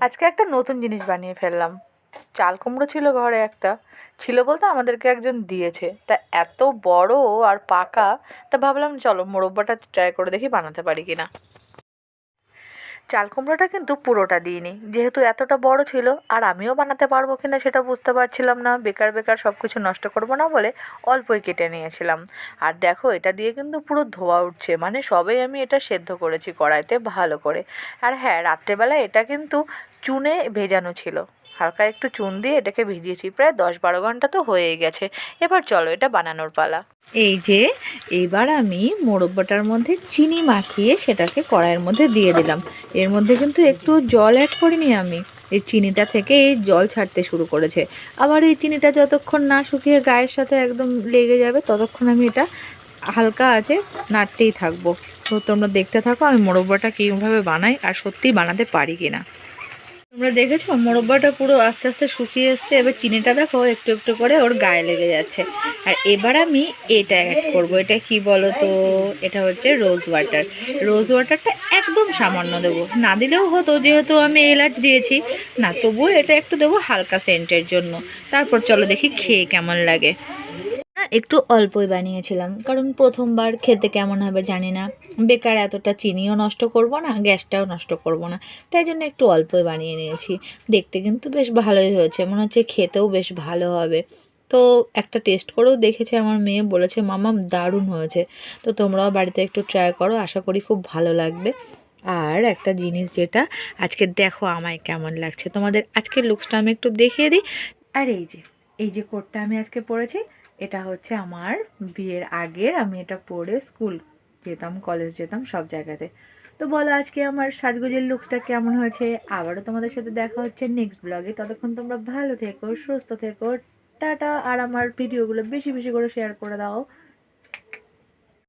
আজকে একটা নতুন জিনিস বানিয়ে ফেললাম। চাল কুমড়ো ছিল ঘরে একটা। ছিল বলতে আমাদেরকে একজন দিয়েছে। তা এত বড় আর পাকা, তা ভাবলাম চলো মোরব্বাটা ট্রাই করে দেখি বানাতে পারি কি না চাল কুমড়োটা কিন্তু পুরোটা দিইনি। যেহেতু এতটা বড় ছিল, আর আমিও বানাতে পারব কিনা সেটা বুঝতে পারছিলাম না। বেকার বেকার সব কিছু নষ্ট করব না বলে অল্পই কেটে নিয়েছিলাম। আর দেখো, এটা দিয়ে কিন্তু পুরো ধোয়া উঠছে। মানে সবেই আমি এটা সেদ্ধ করেছি কড়াইতে ভালো করে। আর হ্যাঁ রাত্রেবেলা এটা কিন্তু চুনে ভেজানো ছিল। হালকা একটু চুন দিয়ে এটাকে ভিজিয়েছি। প্রায় দশ বারো ঘণ্টা তো হয়েই গেছে। এবার চলো এটা বানানোর পালা। এই যে, এবার আমি মোরব্বাটার মধ্যে চিনি মাখিয়ে সেটাকে কড়াইয়ের মধ্যে দিয়ে দিলাম। এর মধ্যে কিন্তু একটু জল অ্যাড করিনি আমি। এই চিনিটা থেকে এই জল ছাড়তে শুরু করেছে। আবার এই চিনিটা যতক্ষণ না শুকিয়ে গায়ের সাথে একদম লেগে যাবে, ততক্ষণ আমি এটা হালকা আছে নাড়তেই থাকব। তো তোমরা দেখতে থাকো আমি মোরব্বাটা কীভাবে বানাই আর সত্যিই বানাতে পারি কি না তোমরা দেখেছ? মোরব্বাটা পুরো আস্তে আস্তে শুকিয়ে এসছে। এবার চিনিটা দেখো, একটু একটু করে ওর গায়ে লেগে যাচ্ছে। আর এবার আমি এটা অ্যাড করব। এটা কি বলো তো এটা হচ্ছে রোজ ওয়াটার রোজ ওয়াটারটা একদম সামান্য দেবো। না দিলেও হতো, যেহেতু আমি এলাচ দিয়েছি। না, তবুও এটা একটু দেবো হালকা সেন্টের জন্য। তারপর চলো দেখি খেয়ে কেমন লাগে। একটু অল্পই বানিয়েছিলাম। কারণ প্রথমবার খেতে কেমন হবে জানি না। বেকার এতটা চিনিও নষ্ট করব না, গ্যাসটাও নষ্ট করব না। তাই জন্য একটু অল্পই বানিয়ে নিয়েছি। দেখতে কিন্তু বেশ ভালোই হয়েছে। মনে হচ্ছে খেতেও বেশ ভালো হবে। তো একটা টেস্ট করেও দেখেছে আমার মেয়ে, বলেছে, মামা, দারুণ হয়েছে। তো তোমরাও বাড়িতে একটু ট্রাই করো, আশা করি খুব ভালো লাগবে। আর একটা জিনিস যেটা, আজকে দেখো আমায় কেমন লাগছে। তোমাদের আজকের লুকসটা আমি একটু দেখিয়ে দিই। আর এই যে এই যে কোটটা আমি আজকে পরেছি এটা হচ্ছে আমার বিয়ের আগের আমি এটা পরে স্কুল যেতাম কলেজ যেতাম সব জায়গাতে। তো বলো আজকে আমার সাজগোজের লুকসটা কেমন হয়েছে? আবারও তোমাদের সাথে দেখা হচ্ছে নেক্সট ব্লগে ততক্ষণ তোমরা ভালো থেকো, সুস্থ থেকো, টাটা। আর আমার ভিডিওগুলো বেশি বেশি করে শেয়ার করে দাও।